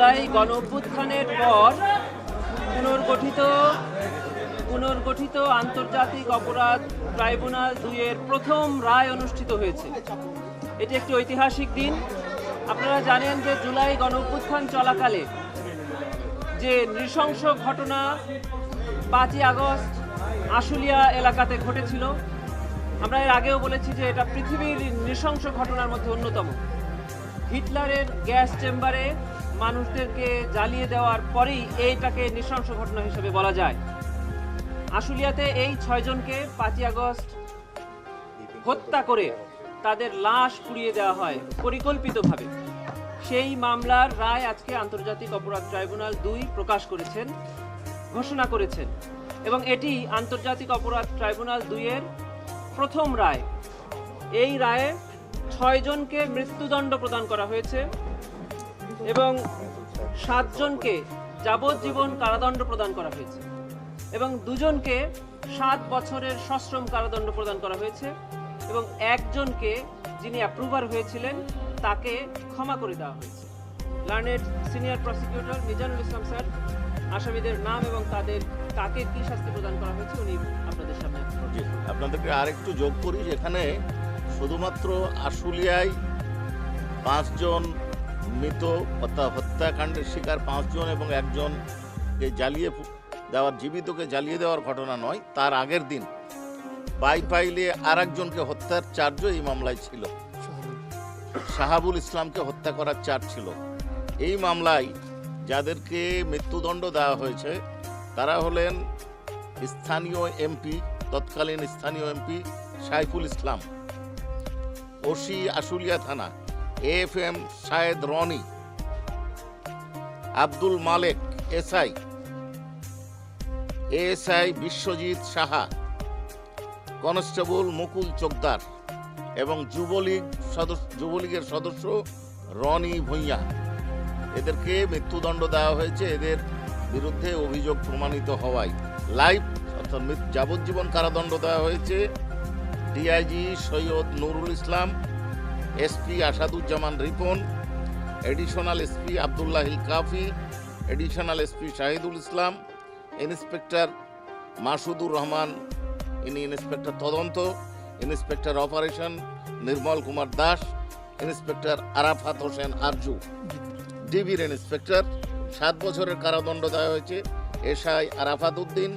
জুলাই গণ অভ্যুত্থানের পর পুনর্গঠিত পুনর্গঠিত আন্তর্জাতিক অপরাধ ট্রাইব্যুনাল দুইয়ের প্রথম রায় অনুষ্ঠিত হয়েছে। এটি একটি ঐতিহাসিক দিন। আপনারা জানেন যে জুলাই গণ অভ্যুত্থান চলাকালে যে নৃশংস ঘটনা পাঁচই আগস্ট আশুলিয়া এলাকাতে ঘটেছিল, আমরা এর আগেও বলেছি যে এটা পৃথিবীর নৃশংস ঘটনার মধ্যে অন্যতম। হিটলারের গ্যাস চেম্বারে মানুষদেরকে জ্বালিয়ে দেওয়ার পরেই এইটাকে নৃশংস ঘটনা হিসেবে বলা যায়। আশুলিয়াতে এই ছয়জনকে পাঁচই আগস্ট হত্যা করে তাদের লাশ পুড়িয়ে দেওয়া হয় পরিকল্পিতভাবে। সেই মামলার রায় আজকে আন্তর্জাতিক অপরাধ ট্রাইব্যুনাল দুই প্রকাশ করেছেন, ঘোষণা করেছেন এবং এটি আন্তর্জাতিক অপরাধ ট্রাইব্যুনাল দুইয়ের প্রথম রায়। এই রায়ে ছয়জনকে মৃত্যুদণ্ড প্রদান করা হয়েছে। এবং সাতজনকে যাবজ্জীবন কারাদণ্ড প্রদান করা হয়েছে এবং দুজনকে সাত বছরের সশ্রম কারাদণ্ড প্রদান করা হয়েছে এবং একজনকে যিনি অ্যাপ্রুভার হয়েছিলেন, তাকে ক্ষমা করে দেওয়া হয়েছে। Learned senior prosecutor Mizanul Islam sir, আসামিদের নাম এবং তাদের কাকে কি শাস্তি প্রদান করা হয়েছে উনি আপনাদের সামনে আপনাদেরকে আরেকটু যোগ করি, যেখানে শুধুমাত্র আশুলিয়ায় পাঁচজন মৃত হত্যাকাণ্ডের শিকার পাঁচজন এবং একজনকে জ্বালিয়ে দেওয়ার, জীবিতকে জ্বালিয়ে দেওয়ার ঘটনা নয়, তার আগের দিন। বাইপাইলে আর একজনকে হত্যার চার্জও এই মামলায় ছিল। শাহাবুল ইসলামকে হত্যা করার চার্জ ছিল। এই মামলায় যাদেরকে মৃত্যুদণ্ড দেওয়া হয়েছে, তারা হলেন স্থানীয় এমপি, তৎকালীন স্থানীয় এমপি সাইফুল ইসলাম। ওসি আশুলিয়া থানা। F M Sayed Roni, Abdul Malek SI, ASI Biswajit Saha, constable Mukul Chokdar এবং যুবলীগ সদস্য, যুবলীগের সদস্য রনি ভূঁইয়া। এদেরকে মৃত্যুদণ্ড দেওয়া হয়েছে। এদের বিরুদ্ধে অভিযোগ প্রমাণিত হওয়ায়। লাইফ অর্থাৎ যাবজ্জীবন কারাদণ্ড দেওয়া হয়েছে। DIG Syed Nurul Islam SP Asaduzzaman Ripon additional SP Abdullahil Kafi additional SP Shahidul Islam inspector Masudur Rahman ইনি ইন্সপেক্টর তদন্ত inspector operation Nirmal Kumar Das inspector Arafat Hossain Arju. ডিবির ইন্সপেক্টর সাত বছরের কারাদণ্ড দেওয়া হয়েছে SI Arafat Uddin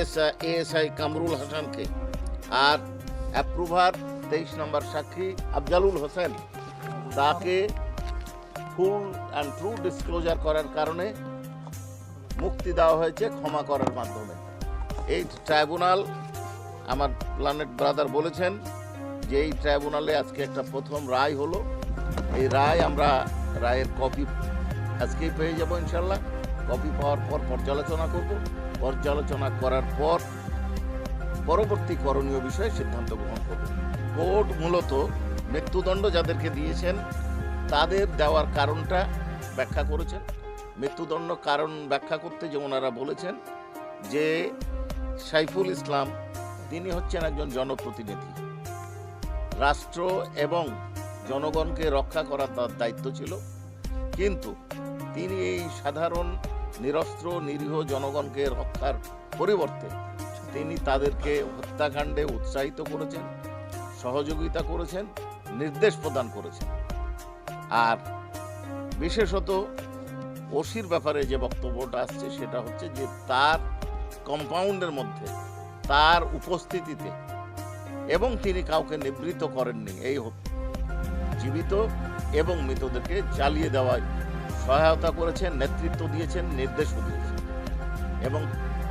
SI ASI Kamrul হাসানকে। আর approver তেইশ নম্বর সাক্ষী আফজালুল হোসেন। তাকে ফুল অ্যান্ড ট্রু ডিসক্লোজার করার কারণে মুক্তি দেওয়া হয়েছে ক্ষমা করার মাধ্যমে। এই ট্রাইব্যুনাল আমার প্ল্যানেট ব্রাদার বলেছেন যে এই ট্রাইব্যুনালে আজকে একটা প্রথম রায় হলো। এই রায় আমরা রায়ের কপি আজকেই পেয়ে যাব ইনশাল্লাহ কপি পাওয়ার পর পর্যালোচনা করব। পর্যালোচনা করার পর পরবর্তী করণীয় বিষয়ে সিদ্ধান্ত গ্রহণ করব। কোর্ট মূলত মৃত্যুদণ্ড যাদেরকে দিয়েছেন, তাদের দেওয়ার কারণটা ব্যাখ্যা করেছেন। মৃত্যুদণ্ড কারণ ব্যাখ্যা করতে যে ওনারা বলেছেন যে সাইফুল ইসলাম, তিনি হচ্ছেন একজন জনপ্রতিনিধি। রাষ্ট্র এবং জনগণকে রক্ষা করার তার দায়িত্ব ছিল। কিন্তু তিনি এই সাধারণ, নিরস্ত্র, নিরীহ জনগণকে রক্ষার পরিবর্তে তিনি তাদেরকে হত্যাকাণ্ডে উৎসাহিত করেছেন। সহযোগিতা করেছেন, নির্দেশ প্রদান করেছেন। আর বিশেষত ওসির ব্যাপারে যে বক্তব্যটা আসছে সেটা হচ্ছে যে তার কম্পাউন্ডের মধ্যে, তার উপস্থিতিতে এবং তিনি কাউকে নিবৃত করেননি এই জীবিত এবং মৃতদেরকে চালিয়ে দেওয়ায় সহায়তা করেছেন, নেতৃত্ব দিয়েছেন, নির্দেশও দিয়েছেন। এবং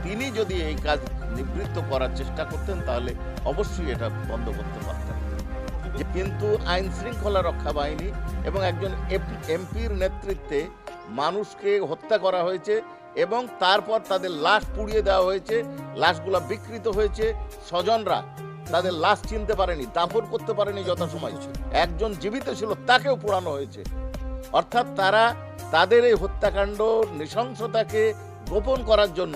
তিনি যদি এই কাজ নিবৃত্ত করার চেষ্টা করতেন, তাহলে অবশ্যই এটা বন্ধ করতে পারতেন। কিন্তু আইন শৃঙ্খলা রক্ষা বাহিনী এবং একজন এমপির নেতৃত্বে মানুষকে হত্যা করা হয়েছে এবং তারপর তাদের লাশ পুড়িয়ে দেওয়া হয়েছে, লাশগুলো বিকৃত হয়েছে। স্বজনরা তাদের লাশ চিনতে পারেনি, দাফন করতে পারেনি যথাসময়। একজন জীবিত ছিল, তাকেও পোড়ানো হয়েছে। অর্থাৎ তারা তাদের এই হত্যাকাণ্ড নৃশংসতাকে গোপন করার জন্য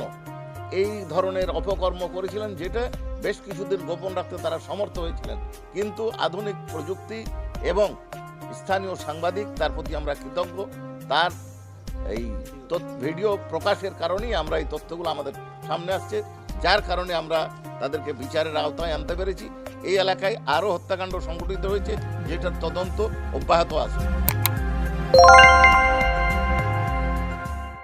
এই ধরনের অপকর্ম করেছিলেন, যেটা বেশ কিছুদিন গোপন রাখতে তারা সমর্থ হয়েছিলেন। কিন্তু আধুনিক প্রযুক্তি এবং স্থানীয় সাংবাদিক, তার প্রতি আমরা কৃতজ্ঞ। তার এই ভিডিও প্রকাশের কারণেই আমরা এই তথ্যগুলো আমাদের সামনে আসছে, যার কারণে আমরা তাদেরকে বিচারের আওতায় আনতে পেরেছি। এই এলাকায় আরও হত্যাকাণ্ড সংঘটিত হয়েছে, যেটার তদন্ত অব্যাহত আছে।